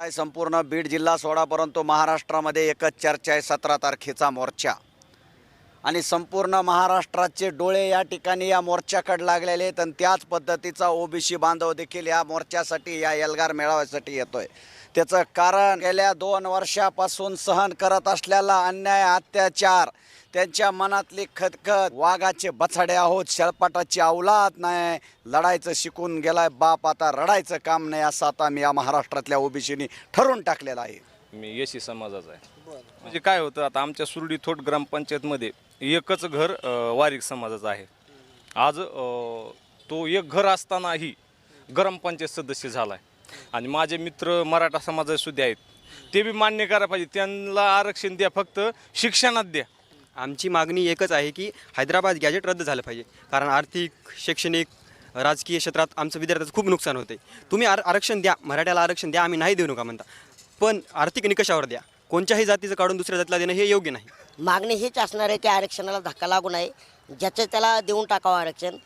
आहे संपूर्ण बीड जिल्हा सोडा परंतु महाराष्ट्रामध्ये एकच चर्चा आहे सतरा तारखेचा मोर्चा. आणि संपूर्ण महाराष्ट्राचे डोळे या ठिकाणी या मोर्चाकडे लागलेले आहेत आणि त्याच पद्धतीचा ओबीसी बांधव देखील या मोर्चासाठी या एल्गार मेळाव्यासाठी येतोय. त्याचं कारण गेल्या दोन वर्षापासून सहन करत असलेला अन्याय अत्याचार त्यांच्या मनातली खतखत वाघाचे बछडे आहोत शेळपाटाची अवलाद नाही. लढायचं शिकून गेलाय बाप आता रडायचं काम नाही असं आता मी या महाराष्ट्रातल्या ओबीसीनी ठरवून टाकलेलं आहे. मी येशी समाजाचा आहे. म्हणजे काय होतं आता आमच्या सुरडी थोट ग्रामपंचायतमध्ये एकच घर वारीक समाजाचं आहे. आज तो एक घर असतानाही ग्रामपंचायत सदस्य झाला आहे आणि माझे मित्र मराठा समाजाचे सुद्धा आहेत. ते बी मान्य करायला पाहिजे. त्यांना आरक्षण द्या फक्त शिक्षणात द्या. आमची मागणी एकच आहे की हैदराबाद गॅजेट रद्द झालं पाहिजे. कारण आर्थिक शैक्षणिक राजकीय क्षेत्रात आमचं विद्यार्थ्याचं खूप नुकसान होते तुम्ही आर आरक्षण द्या मराठ्याला आरक्षण द्या आम्ही नाही देऊ नका म्हणता. पण आर्थिक निकषावर द्या. कोणत्याही जातीचं काढून दुसऱ्या जातीला देणं हे योग्य नाही. मागणी हीच असणार आहे की आरक्षणाला धक्का लागू नये. ज्याचं त्याला देऊन टाकावं आरक्षण.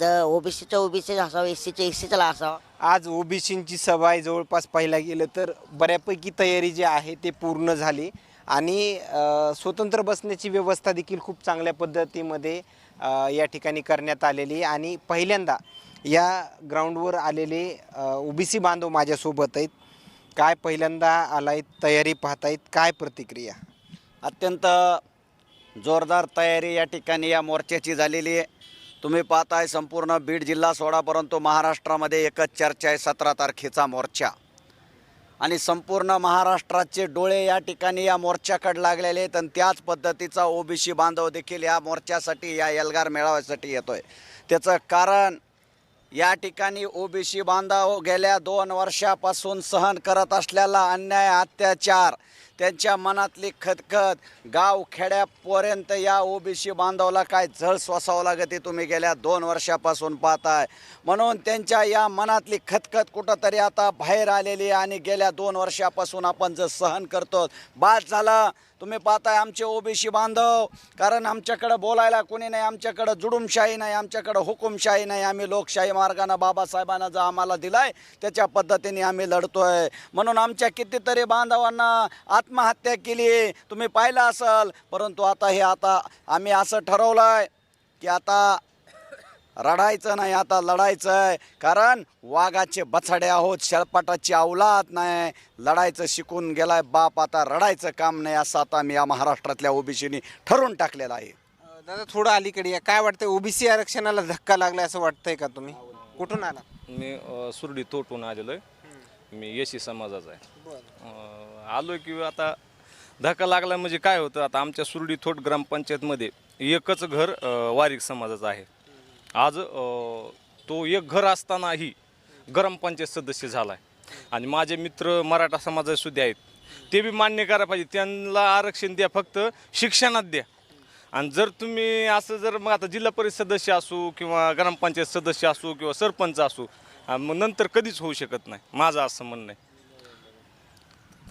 तर ओबीसीचं ओबीसी असावं एस सीचं एस सीचं असावं. आज ओबीसींची सभा जवळपास पाहायला गेलं तर बऱ्यापैकी तयारी जी आहे ते पूर्ण झाली. आणि स्वतंत्र बसण्याची व्यवस्था देखील खूप चांगल्या पद्धतीमध्ये या ठिकाणी करण्यात आलेली आणि पहिल्यांदा या ग्राउंडवर आलेले ओबीसी बांधव माझ्यासोबत आहेत. काय पहिल्यांदा आलायत तयारी पाहतायत काय प्रतिक्रिया? अत्यंत जोरदार तयारी या ठिकाणी या मोर्चाची झालेली आहे. तुम्ही पाहताय संपूर्ण बीड जिल्हा सोडापर्यंत महाराष्ट्रामध्ये एकच चर्चा आहे सतरा तारखेचा मोर्चा. आणि संपूर्ण महाराष्ट्राचे डोळे या ठिकाणी या मोर्चाकडे लागलेले आहेत आणि त्याच पद्धतीचा ओबीसी बांधव देखील या मोर्चासाठी या एल्गार मेळाव्यासाठी आहे त्याचं कारण या ठिकाणी ओबीसी बांधव गेल्या दोन वर्षापासून सहन करत असलेला अन्याय अत्याचार त्यांच्या मनातली खतखत गाव खेड्यापर्यंत या ओबीसी बांधवला काय झळ स्वसावं लागते तुम्ही गेल्या दोन वर्षापासून पाहताय. म्हणून त्यांच्या या मनातली खतखत कुठंतरी आता बाहेर आलेली आहे आणि गेल्या दोन वर्षापासून आपण जर सहन करतो बाद झालं. तुम्ही पाहताय आमचे ओबीसी बांधव कारण आमच्याकडं बोलायला कोणी नाही आमच्याकडं जुडुमशाही नाही आमच्याकडं हुकुमशाही नाही. आम्ही लोकशाही मार्गानं बाबासाहेबांना जो आम्हाला दिलाय त्याच्या पद्धतीने आम्ही लढतोय. म्हणून आमच्या कितीतरी बांधवांना आत्महत्या केली तुम्ही पाहिलं असाल. परंतु आता हे आता आम्ही असं ठरवलंय की आता रडायचं नाही आता लढायचं आहे कारण वाघाचे बछडे आहोत शेळपाटाची अवलाद नाही. लढायचं शिकून गेलाय बाप आता रडायचं काम नाही असं आता मी या महाराष्ट्रातल्या ओबीसीनी ठरवून टाकलेलं आहे. दादा थोडं अलीकडे या. काय वाटतंय ओबीसी आरक्षणाला धक्का लागला असं वाटतंय का तुम्ही? कुठून आला? मी अ, सुरडी तोटून आलेलो आहे मी येशी समाजाचा आहे. अ, आलो की आता धक्का लागला म्हणजे काय होतं? आता आमच्या सुरडी थोट ग्रामपंचायतमध्ये एकच घर अ, वारीक समाजाचं आहे. आज अ, तो एक घर असतानाही ग्रामपंचायत सदस्य झाला आहे आणि माझे मित्र मराठा समाजाचे सुद्धा आहेत. ते बी मान्य करायला पाहिजे. त्यांना आरक्षण द्या फक्त शिक्षणात द्या. आणि जर तुम्ही असं जर मग आता जिल्हा परिषद सदस्य असू किंवा ग्रामपंचायत सदस्य असू किंवा सरपंच असू मग नंतर कधीच होऊ शकत नाही. माझं असं म्हणणं आहे.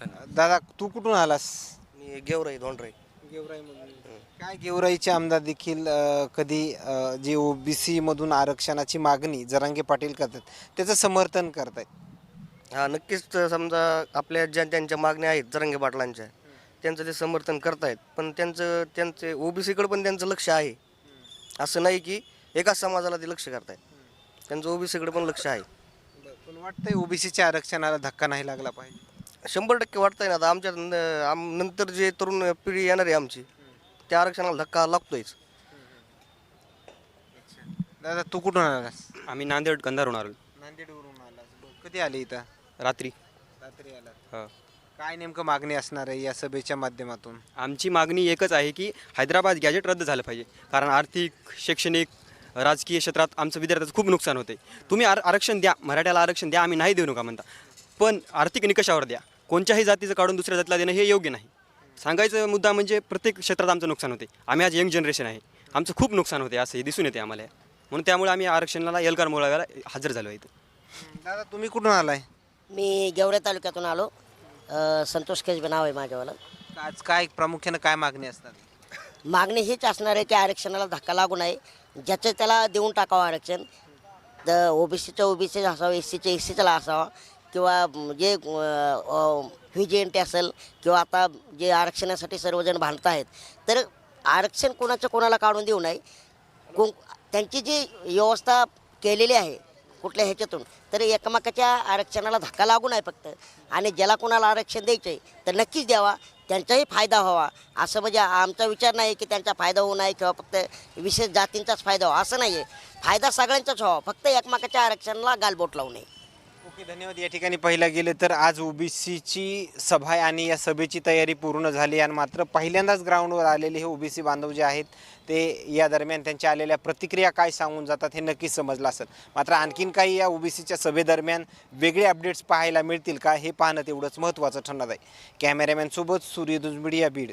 दादा तू कुठून आलास? मी गेवराई धोंडराई. काय गेवराईचे आमदार देखील अ, कधी अ, जे ओबीसी मधून आरक्षणाची मागणी जरांगे पाटील करतात त्याचं समर्थन करतायत? हा नक्कीच तर समजा आपल्या ज्या त्यांच्या मागण्या आहेत जरंगे पाटलांच्या त्यांचं ते समर्थन करतायत. पण त्यांचं त्यांचे ओबीसीकडे पण त्यांचं लक्ष आहे. असं नाही की एकाच समाजाला ते लक्ष करतायत. त्यांचं ओबीसीकडे पण लक्ष आहे. पण वाटतंय ओबीसीच्या आरक्षणाला धक्का नाही लागला पाहिजे. शंभर टक्के वाटतंय ना आता आमच्या न- आम नंतर जे तरुण पिढी येणार आहे आमची त्या आरक्षणाला धक्का लागतोयच. दादा तू कुठून आलास आम्ही नांदेड कंधारून आलो. नांदेडवरून आलास कधी आले इथं? रात्री. रात्री आला. हा. काय नेमकं मागणी असणार आहे या सभेच्या माध्यमातून? आमची मागणी एकच आहे की हैदराबाद गॅजेट रद्द झालं पाहिजे. कारण आर्थिक शैक्षणिक राजकीय क्षेत्रात आमचं विद्यार्थ्याचं खूप नुकसान होते तुम्ही आर आरक्षण द्या मराठ्याला आरक्षण द्या आम्ही नाही देऊ नका म्हणता. पण आर्थिक निकषावर द्या. कोणत्याही जातीचं काढून दुसऱ्या जातीला देणं हे योग्य नाही. सांगायचं मुद्दा म्हणजे प्रत्येक क्षेत्रात आमचं नुकसान होते. आम्ही आज यंग जनरेशन आहे. आमचं खूप नुकसान होते असं हे दिसून येते आम्हाला. म्हणून त्यामुळे आम्ही आरक्षणाला एल्गार मोळाव्याला हजर झालो आहे इथं. दादा तुम्ही कुठून आलाय? मी गेवरे तालुक्यातून आलो. संतोष केसबे नाव आहे माझ्यावालं आज काय प्रामुख्यानं काय मागणी असतात मागणी हीच असणार आहे की आरक्षणाला धक्का लागू नये. ज्याचं त्याला देऊन टाकावं आरक्षण. तर ओबीसीचं ओबीसी असावं एस सीचं एस सीचं असावं. किंवा जे व्ही जे एन टी असेल किंवा आता जे आरक्षणासाठी सर्वजण भांडत आहेत तर आरक्षण कोणाचं कोणाला काढून देऊ नये? कोण त्यांची जी व्यवस्था केलेली आहे कुठल्या ह्याच्यातून तर एकमेकाच्या आरक्षणाला धक्का लागू नये फक्त. आणि ज्याला कोणाला आरक्षण द्यायचं आहे तर नक्कीच द्यावा. त्यांचाही फायदा व्हावा. असं म्हणजे आमचा विचार नाही की त्यांचा फायदा होऊ नये किंवा फक्त विशेष जातींचाच फायदा व्हावा. असं नाही आहे फायदा सगळ्यांचाच व्हावा. फक्त एकमेकाच्या आरक्षणाला गालबोट लावू नये. धन्यवाद. या ठिकाणी पाहिलं गेलं तर आज ओबीसीची सभा आहे आणि या सभेची तयारी पूर्ण झाली आणि मात्र पहिल्यांदाच ग्राउंडवर आलेले हे ओबीसी बांधव जे आहेत ते या दरम्यान त्यांच्या आलेल्या प्रतिक्रिया काय सांगून जातात हे नक्कीच समजलं असेल. मात्र आणखीन काही या ओबीसीच्या सभेदरम्यान वेगळे अपडेट्स पाहायला मिळतील का हे पाहणं तेवढंच महत्त्वाचं ठरणार आहे. कॅमेरामॅनसोबत सूर्यदुज मीडिया बीड.